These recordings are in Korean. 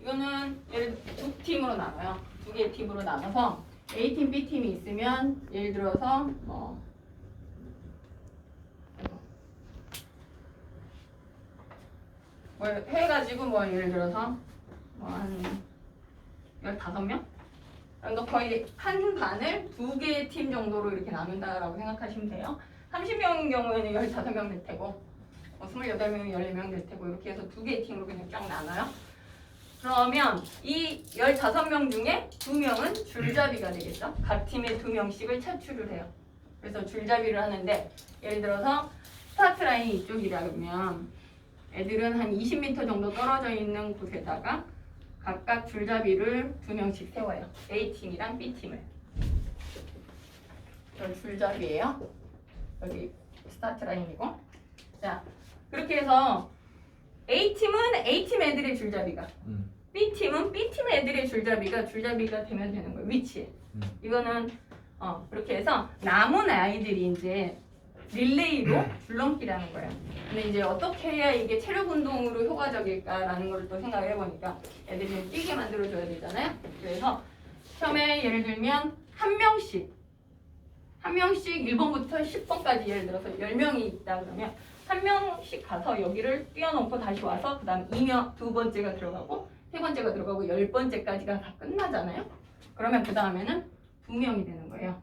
이거는 예를 두 팀으로 나눠요. 두 개의 팀으로 나눠서 A팀, B팀이 있으면 예를 들어서 뭐 뭐 해가지고 뭐 예를 들어서 뭐한 15명? 그러니까 거의 한 반을 두 개의 팀 정도로 이렇게 나눈다라고 생각하시면 돼요. 30명인 경우에는 15명 될 테고 뭐 28명, 14명 될 테고 이렇게 해서 두 개의 팀으로 그냥 쫙 나눠요. 그러면 이 15명 중에 두 명은 줄잡이가 되겠죠. 각 팀에 두 명씩을 차출을 해요. 그래서 줄잡이를 하는데 예를 들어서 스타트 라인이 이쪽이라 그러면 애들은 한 20m 정도 떨어져 있는 곳에다가 각각 줄잡이를 두 명씩 세워요. A팀이랑 B팀을. 여기 줄잡이에요. 여기 스타트 라인이고. 자, 그렇게 해서 A팀은 A팀 애들의 줄잡이가 음. B팀은 B팀 애들의 줄잡이가 줄잡이가 되면 되는 거예요. 위치에. 음. 이거는 어, 그렇게 해서 남은 아이들이 이제 릴레이로 줄넘기라는 거예요. 근데 이제 어떻게 해야 이게 체력 운동으로 효과적일까라는 걸 또 생각을 해보니까 애들이 좀 뛰게 만들어줘야 되잖아요. 그래서 처음에 예를 들면 한 명씩 한 명씩 1번부터 10번까지 예를 들어서 10명이 있다 그러면 한 명씩 가서 여기를 뛰어넘고 다시 와서 그 다음 2명, 두 번째가 들어가고 세 번째가 들어가고 열 번째까지가 다 끝나잖아요. 그러면 그 다음에는 두 명이 되는 거예요.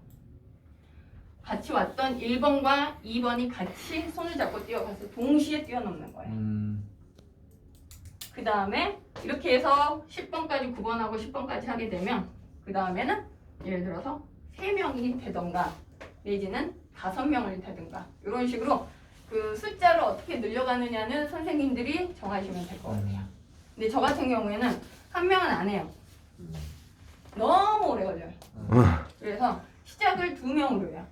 같이 왔던 1번과 2번이 같이 손을 잡고 뛰어가서 동시에 뛰어넘는 거예요. 음. 그 다음에 이렇게 해서 10번까지 9번하고 10번까지 하게 되면 그 다음에는 예를 들어서 3명이 되던가 내지는 5명을 되든가 이런 식으로 그 숫자를 어떻게 늘려가느냐는 선생님들이 정하시면 될 것 같아요. 근데 저 같은 경우에는 한 명은 안 해요. 너무 오래 걸려요. 그래서 시작을 두 명으로 해요.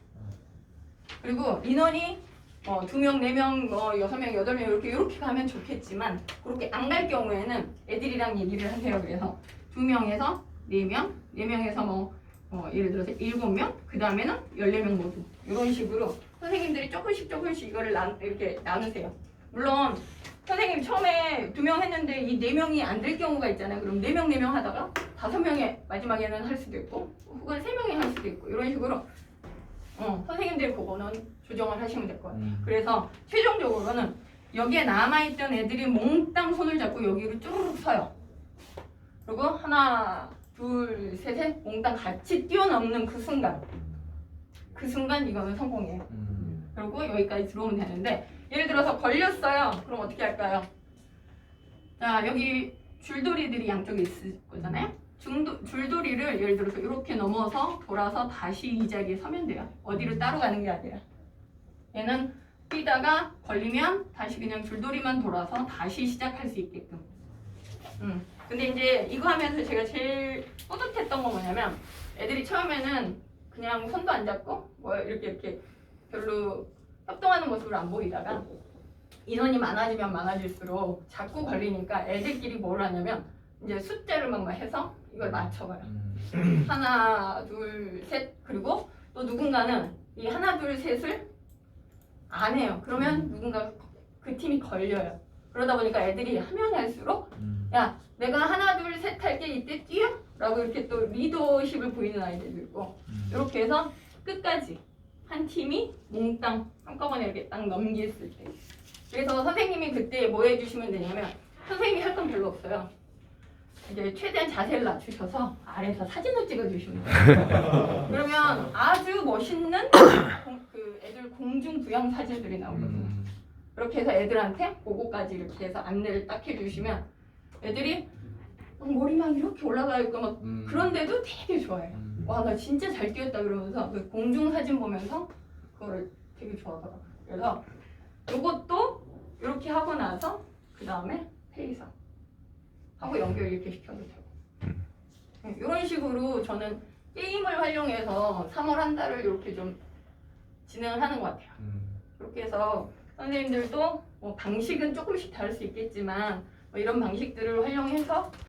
그리고 인원이 어, 두 명, 네 명, 뭐 여섯 명, 여덟 명 이렇게 이렇게 가면 좋겠지만 그렇게 안 갈 경우에는 애들이랑 얘기를 하세요. 그래서 두 명에서 네 명, 네 명에서 뭐 어, 예를 들어서 일곱 명, 그 다음에는 열네 명 모두 이런 식으로 선생님들이 조금씩 조금씩 이거를 나, 이렇게 나누세요. 물론 선생님 처음에 두 명 했는데 이 네 명이 안 될 경우가 있잖아요. 그럼 네 명, 네 명 하다가 다섯 명에 마지막에는 할 수도 있고 혹은 세 명이 할 수도 있고 이런 식으로 어, 선생님들이 그거는 조정을 하시면 될것 같아요. 음. 그래서 최종적으로는 여기에 남아있던 애들이 몽땅 손을 잡고 여기로 쭈르륵 서요. 그리고 하나, 둘, 셋에 몽땅 같이 뛰어넘는 그 순간. 그 순간 이거는 성공이에요. 음. 그리고 여기까지 들어오면 되는데 예를 들어서 걸렸어요. 그럼 어떻게 할까요? 자 여기 줄도리들이 양쪽에 있을 거잖아요. 중도, 줄도리를 예를 들어서 이렇게 넘어서 돌아서 다시 이 자리에 서면 돼요. 어디로 따로 가는 게 아니라 얘는 뛰다가 걸리면 다시 그냥 줄도리만 돌아서 다시 시작할 수 있게끔. 음. 근데 이제 이거 하면서 제가 제일 뿌듯했던 건 뭐냐면 애들이 처음에는 그냥 손도 안 잡고 뭐 이렇게 이렇게 별로 협동하는 모습을 안 보이다가 인원이 많아지면 많아질수록 자꾸 걸리니까 애들끼리 뭘 하냐면 이제 숫자를 막 해서 이걸 맞춰가요. 음. 하나, 둘, 셋 그리고 또 누군가는 이 하나, 둘, 셋을 안 해요. 그러면 누군가 그 팀이 걸려요. 그러다 보니까 애들이 하면 할수록 음. 야 내가 하나, 둘, 셋 할 게 이때 뛰어? 라고 이렇게 또 리더십을 보이는 아이들도 있고 음. 이렇게 해서 끝까지 한 팀이 몽땅 한꺼번에 이렇게 딱 넘겼을 때. 그래서 선생님이 그때 뭐 해주시면 되냐면 선생님이 할 건 별로 없어요. 이제 최대한 자세를 낮추셔서 아래서 사진을 찍어주시면 돼요. 그러면 아주 멋있는 공- 그 애들 공중 부양 사진들이 나오거든요. 음. 그렇게 해서 애들한테 그거까지 이렇게 해서 안내를 딱 해주시면 애들이 막 머리 막 이렇게 올라가 있고 막 음. 그런데도 되게 좋아해요. 음. 와나 진짜 잘 뛰었다 그러면서 그 공중 사진 보면서 그거를 되게 좋아하더라고요. 그래서 이것도 이렇게 하고 나서 그 다음에 페이서 하고 연결 이렇게 시켜도 되고 네, 이런 식으로 저는 게임을 활용해서 3월 한 달을 이렇게 좀 진행을 하는 것 같아요. 음. 그렇게 해서 선생님들도 뭐 방식은 조금씩 다를 수 있겠지만 뭐 이런 방식들을 활용해서